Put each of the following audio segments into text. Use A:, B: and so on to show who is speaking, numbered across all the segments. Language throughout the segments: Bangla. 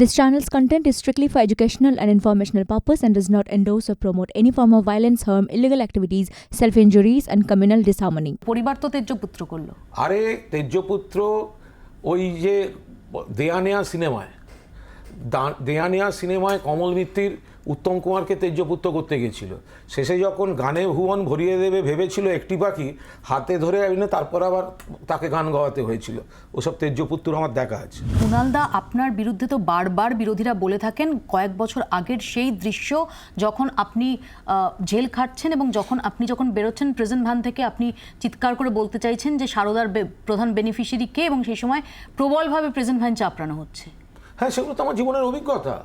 A: This channel's content is strictly for educational and informational purpose and does not endorse or promote any form of violence, harm, illegal activities, self-injuries and communal disharmony.
B: পরিবার তো তেজপুত্র করল
C: আরে তেজপুত্র ওই যে দেয়ানেয়া সিনেমায় দেয়ানিয়া দেয়ানেয়া সিনেমায় কমল মিত্তির উত্তম কুমারকে তেজ্যপুত্র করতে গেছিল। শেষে যখন গানে ভুবন ভরিয়ে দেবে ভেবেছিল একটি পাখি হাতে ধরে এনে তারপর আবার তাকে গান গাওয়াতে হয়েছিল। ওসব তেজ্যপুত্র আমার দেখা আছে।
B: কুণালদা আপনার বিরুদ্ধে তো বারবার বিরোধীরা বলে থাকেন কয়েক বছর আগের সেই দৃশ্য যখন আপনি জেল খাটছেন এবং যখন আপনি যখন বেরোচ্ছেন প্রেজেন্ট ভ্যান থেকে আপনি চিৎকার করে বলতে চাইছেন যে সারদার প্রধান বেনিফিশিয়ারি কে এবং সেই সময় প্রবলভাবে প্রেজেন্ট ভ্যান চাপড়ানো হচ্ছে।
C: হ্যাঁ সেগুলো তো আমার জীবনের অভিজ্ঞতা।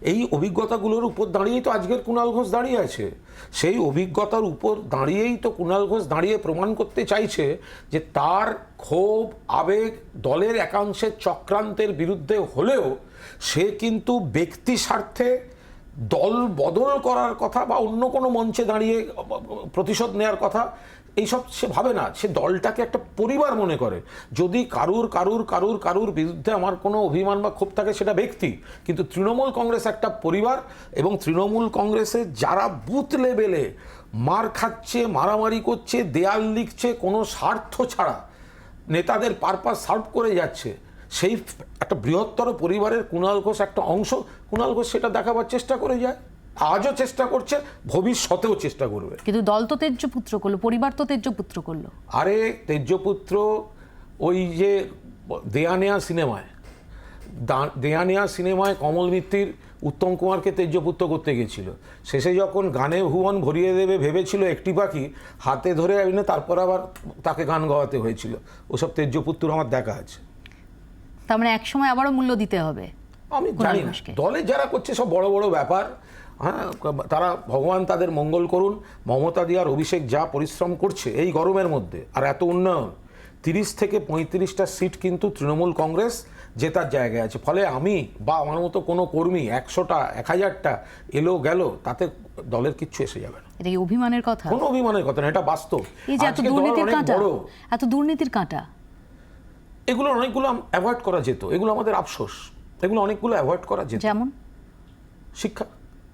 C: এই অভিজ্ঞতাগুলোর উপর দাঁড়িয়েই তো আজকের কুণাল ঘোষ দাঁড়িয়ে আছে। সেই অভিজ্ঞতার উপর দাঁড়িয়েই তো কুণাল ঘোষ দাঁড়িয়ে প্রমাণ করতে চাইছে যে তার ক্ষোভ, আবেগ দলের একাংশের চক্রান্তের বিরুদ্ধে হলেও সে কিন্তু ব্যক্তি স্বার্থে দল বদল করার কথা বা অন্য কোনো মঞ্চে দাঁড়িয়ে প্রতিশোধ নেওয়ার কথা এইসব সে ভাবে না, সে দলটাকে একটা পরিবার মনে করে। যদি কারুর কারুর কারুর কারুর বিরুদ্ধে আমার কোনো অভিমান বা ক্ষোভ থাকে সেটা ব্যক্তি। কিন্তু তৃণমূল কংগ্রেস একটা পরিবার এবং তৃণমূল কংগ্রেসে যারা বুথ লেভেলে মার খাচ্ছে, মারামারি করছে, দেয়াল লিখছে, কোনো স্বার্থ ছাড়া নেতাদের পারপাস সার্ভ করে যাচ্ছে, সেই একটা বৃহত্তর পরিবারের কুণাল ঘোষ একটা অংশ, কুণাল ঘোষ সেটা দেখাবার চেষ্টা করে যায়। আজও চেষ্টা করছে ভবিষ্যতেও চেষ্টা করবে।
B: কিন্তু দল তো তেজ্যপুত্র করল পরিবার তো তেজ্যপুত্র করল।
C: আরে তেজ্যপুত্র ওই যে দেয়ানেয়া সিনেমায় দেয়া দেয়ানেয়া সিনেমায় কমল মিত্তির উত্তম কুমারকে তেজ্যপুত্র করতে গেছিল। শেষে যখন গানে ভুবন ভরিয়ে দেবে ভেবেছিল একটি পাখি হাতে ধরে এনে তারপর আবার তাকে গান গাওয়াতে হয়েছিল। ওসব তেজ্যপুত্র আমার দেখা আছে।
B: তার মানে একসময় আবারও মূল্য দিতে হবে
C: আমি জানি দলে যারা করছে সব বড় বড় ব্যাপার। হ্যাঁ তারা ভগবান তাদের মঙ্গল করুন মমতা দিয়ার অভিষেক যা পরিশ্রম করছে এই গরমের মধ্যে আর এত উন্নয়ন। তিরিশ থেকে পঁয়ত্রিশটা সিট কিন্তু তৃণমূল কংগ্রেস জেতার জায়গায় আছে। ফলে আমি বা আমার মতো কোনো কর্মী একশোটা এক হাজারটা এলো গেল তাতে দলের কিচ্ছু এসে যাবে না।
B: এটা কি অভিমানের কথা?
C: কোনো অভিমানের কথা না এটা বাস্তব।
B: এই যে এত দুর্নীতির কাঁটা এত দুর্নীতির কাঁটা।
C: এগুলো অনেকগুলো অ্যাভয়েড করা যেত এগুলো আমাদের আফসোস এগুলো অনেকগুলো অ্যাভয়েড করা যেত।
B: যেমন?
C: শিক্ষা।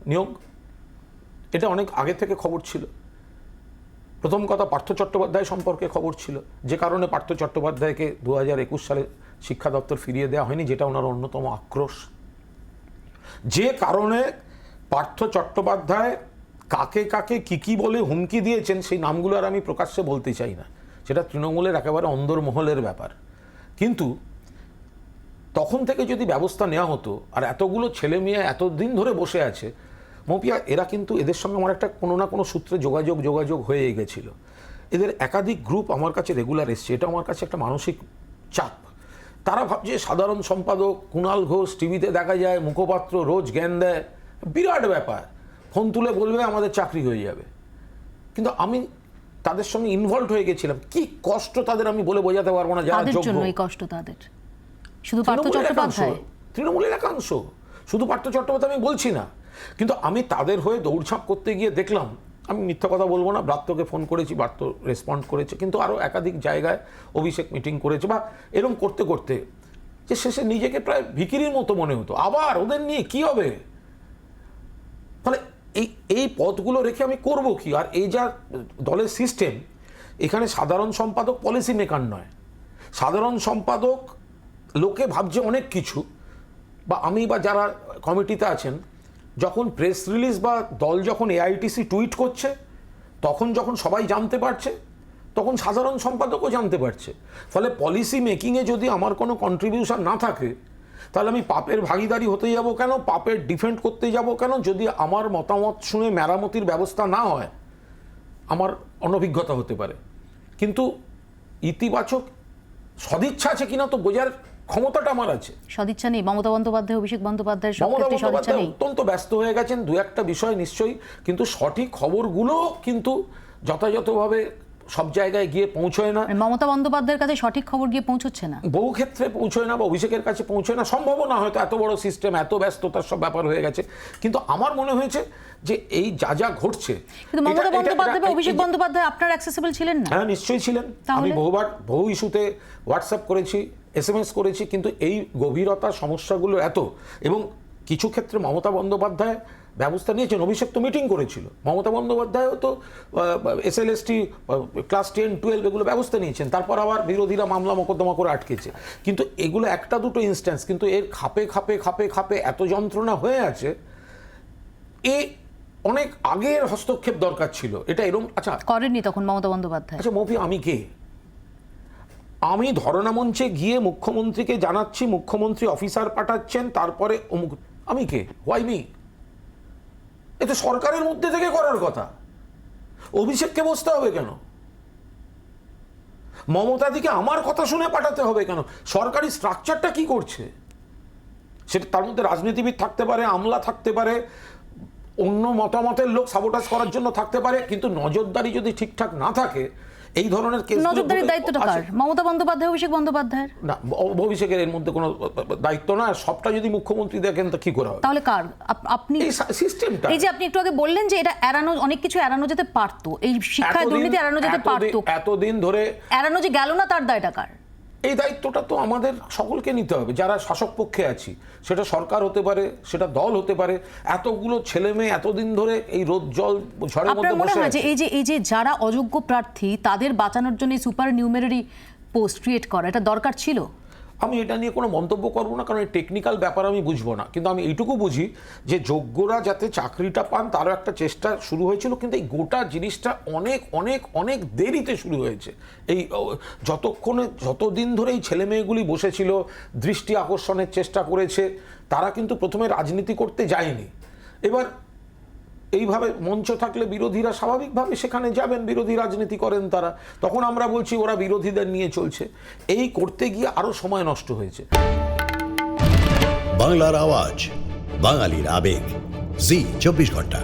C: নিয়োগ? এটা অনেক আগে থেকে খবর ছিল। প্রথম কথা পার্থ চট্টোপাধ্যায় সম্পর্কে খবর ছিল। যে কারণে পার্থ চট্টোপাধ্যায়কে দু হাজার একুশ সালে শিক্ষা দপ্তর ফিরিয়ে দেওয়া হয়নি, যেটা ওনার অন্যতম আক্রোশ। যে কারণে পার্থ চট্টোপাধ্যায় কাকে কাকে কি কি বলে হুমকি দিয়েছেন, সেই নামগুলো আর আমি প্রকাশ্যে বলতে চাই না। সেটা তৃণমূলের একেবারে অন্দরমহলের ব্যাপার। কিন্তু তখন থেকে যদি ব্যবস্থা নেওয়া হতো, আর এতগুলো ছেলে মেয়ে এতদিন ধরে বসে আছে মপিয়া এরা কিন্তু এদের সঙ্গে আমার একটা কোনো না কোনো সূত্রে যোগাযোগ যোগাযোগ হয়ে গেছিল। এদের একাধিক গ্রুপ আমার কাছে রেগুলার এসছে এটা আমার কাছে একটা মানসিক চাপ। তারা ভাবছে সাধারণ সম্পাদক কুণাল ঘোষ টিভিতে দেখা যায় মুখপাত্র রোজ জ্ঞান দেয়। বিরাট ব্যাপার। ফোন তুলে বলবে আমাদের চাকরি হয়ে যাবে। কিন্তু আমি তাদের সঙ্গে ইনভলভ হয়ে গেছিলাম। কি কষ্ট তাদের আমি বলে বোঝাতে পারব না যারা যোগ্য।
B: কষ্ট তাদের। শুধু পার্থ চট্টোপাধ্যায়।
C: তৃণমূলের একাংশ। শুধু পার্থ চট্টোপাধ্যায় আমি বলছি না। কিন্তু আমি তাদের হয়ে দৌড়ঝাঁপ করতে গিয়ে দেখলাম, আমি মিথ্যা কথা বলব না, ব্রাত্যকে ফোন করেছি, ব্রাত্য রেসপন্ড করেছে, কিন্তু আরও একাধিক জায়গায় অভিষেক মিটিং করেছে বা এরকম করতে করতে যে শেষে নিজেকে প্রায় ভিকিরির মতো মনে হতো। আবার ওদের নিয়ে কি হবে? ফলে এই এই পদগুলো রেখে আমি করব কি? আর এই যা দলের সিস্টেম, এখানে সাধারণ সম্পাদক পলিসি মেকার নয়। সাধারণ সম্পাদক লোকে ভাবছে অনেক কিছু, বা আমি বা যারা কমিটিতে আছেন যখন প্রেস রিলিজ বা দল যখন এআইটিসি টুইট করছে, তখন যখন সবাই জানতে পারছে, তখন সাধারণ সম্পাদকও জানতে পারছে। ফলে পলিসি মেকিংয়ে যদি আমার কোনো কন্ট্রিবিউশন না থাকে, তাহলে আমি পাপের ভাগিদারি হতে যাব কেন? পাপের ডিফেন্ড করতে যাব কেন? যদি আমার মতামত শুনে মেরামতির ব্যবস্থা না হয়, আমার অনভিজ্ঞতা হতে পারে। কিন্তু ইতিবাচক সদিচ্ছা আছে কিনা তো বোঝার ক্ষমতাটা আমার আছে।
B: সদিচ্ছা নেই মমতা বন্দ্যোপাধ্যায় অভিষেক বন্দ্যোপাধ্যায়ের সব
C: মমতা
B: সদিচ্ছা
C: বন্দ্যোপাধ্যায়
B: নেই।
C: অত্যন্ত ব্যস্ত হয়ে গেছেন দু একটা বিষয় নিশ্চয়ই কিন্তু সঠিক খবরগুলো কিন্তু যথাযথভাবে সব জায়গায় গিয়ে পৌঁছয় না।
B: মানে মমতা বন্দ্যোপাধ্যায়ের কাছে সঠিক খবর গিয়ে পৌঁছচ্ছে না।
C: বহু ক্ষেত্রে পৌঁছয় না বা অভিষেকের কাছে পৌঁছয় না সম্ভব না হয়তো এত বড় সিস্টেম এত ব্যস্ততার সব ব্যাপার হয়ে গেছে। কিন্তু আমার মনে হয়েছে যে এই যা যা ঘটছে
B: কিন্তু মমতা বন্দ্যোপাধ্যায় অভিষেক বন্দ্যোপাধ্যায় আপনার অ্যাক্সেসিবল ছিলেন না।
C: হ্যাঁ নিশ্চয়ই ছিলেন। আমি বহুবার বহু ইস্যুতে হোয়াটসঅ্যাপ করেছি এস এম এস করেছি কিন্তু এই গভীরতা সমস্যাগুলো এত। এবং কিছু ক্ষেত্রে মমতা বন্দ্যোপাধ্যায় ব্যবস্থা নিয়েছেন। অভিষেক তো মিটিং করেছিল। মমতা বন্দ্যোপাধ্যায়ও তো S L S T class ten twelve এগুলো ব্যবস্থা নিয়েছেন। তারপর আবার বিরোধীরা মামলা মোকদ্দমা করে আটকেছে। কিন্তু এগুলো একটা দুটো ইনস্ট্যান্স কিন্তু এর খাপে খাপে খাপে খাপে এত যন্ত্রণা হয়ে আছে এ অনেক আগের হস্তক্ষেপ দরকার ছিল। এটা এরকম আচ্ছা।
B: করেননি তখন মমতা বন্দ্যোপাধ্যায়?
C: আচ্ছা মফি আমি কে? আমি ধরনা মঞ্চে গিয়ে মুখ্যমন্ত্রীকে জানাচ্ছি, মুখ্যমন্ত্রী অফিসার পাঠাচ্ছেন, তারপরে অমুক, আমি কে? হোয়াই মি এ তো সরকারের মধ্যে থেকে করার কথা। অভিষেককে বসতে হবে কেন? মমতাদিকে আমার কথা শুনে পাঠাতে হবে কেন? সরকারি স্ট্রাকচারটা কি করছে? সেটা তার মধ্যে রাজনীতিবিদ থাকতে পারে, আমলা থাকতে পারে, অন্য মতামতের লোক সাবোটাস করার জন্য থাকতে পারে, কিন্তু নজরদারি যদি ঠিকঠাক না থাকে এই ধরনের কেস
B: নজরদারির দায়িত্বটা কার? মমতা বন্দ্যোপাধ্যায় অভিষেক বন্দ্যোপাধ্যায়ের?
C: না অভিষেকের এর মধ্যে কোনো দায়িত্ব না সবটা যদি মুখ্যমন্ত্রী দেখেন তা কি করে হবে?
B: তাহলে কার? আপ- আপনি
C: এই সিস্টেমটা
B: এই যে আপনি একটু আগে বললেন যে এটা এড়ানো অনেক কিছু এড়ানো যেতে পারতো। এই শিক্ষায় দুর্নীতি এড়ানো যেতে পারতো।
C: এতদিন ধরে
B: এড়ানো যে গেল না তার দায়টা কার?
C: এই দায়িত্বটা তো আমাদের সকলকে নিতে হবে যারা শাসক পক্ষে আছি। সেটা সরকার হতে পারে সেটা দল হতে পারে এতগুলো ছেলে মেয়ে এতদিন ধরে এই রোদ জল ঝড়ের মধ্যে বসে আছে।
B: এই যে এই যে যারা অযোগ্য প্রার্থী তাদের বাঁচানোর জন্য সুপার নিউমেরারি পোস্ট ক্রিয়েট করা এটা দরকার ছিল?
C: আমি এটা নিয়ে কোনো মন্তব্য করব না, কারণ টেকনিক্যাল ব্যাপার আমি বুঝব না। কিন্তু আমি এইটুকু বুঝি যে যোগ্যরা যাতে চাকরিটা পান, তারও একটা চেষ্টা শুরু হয়েছিল, কিন্তু এই গোটা জিনিসটা অনেক অনেক অনেক দেরিতে শুরু হয়েছে। এই যতক্ষণে, যতদিন ধরে এই ছেলে মেয়েগুলি বসেছিল, দৃষ্টি আকর্ষণের চেষ্টা করেছে, তারা কিন্তু প্রথমে রাজনীতি করতে যায়নি। এবার এইভাবে মঞ্চ থাকলে বিরোধীরা স্বাভাবিকভাবে সেখানে যাবেন, বিরোধী রাজনীতি করেন তারা। তখন আমরা বলছি ওরা বিরোধীদের নিয়ে চলছে। এই করতে গিয়ে আরও সময় নষ্ট হয়েছে।
D: বাংলার আওয়াজ, বাঙালির আবেগ। জি, চব্বিশ ঘণ্টা।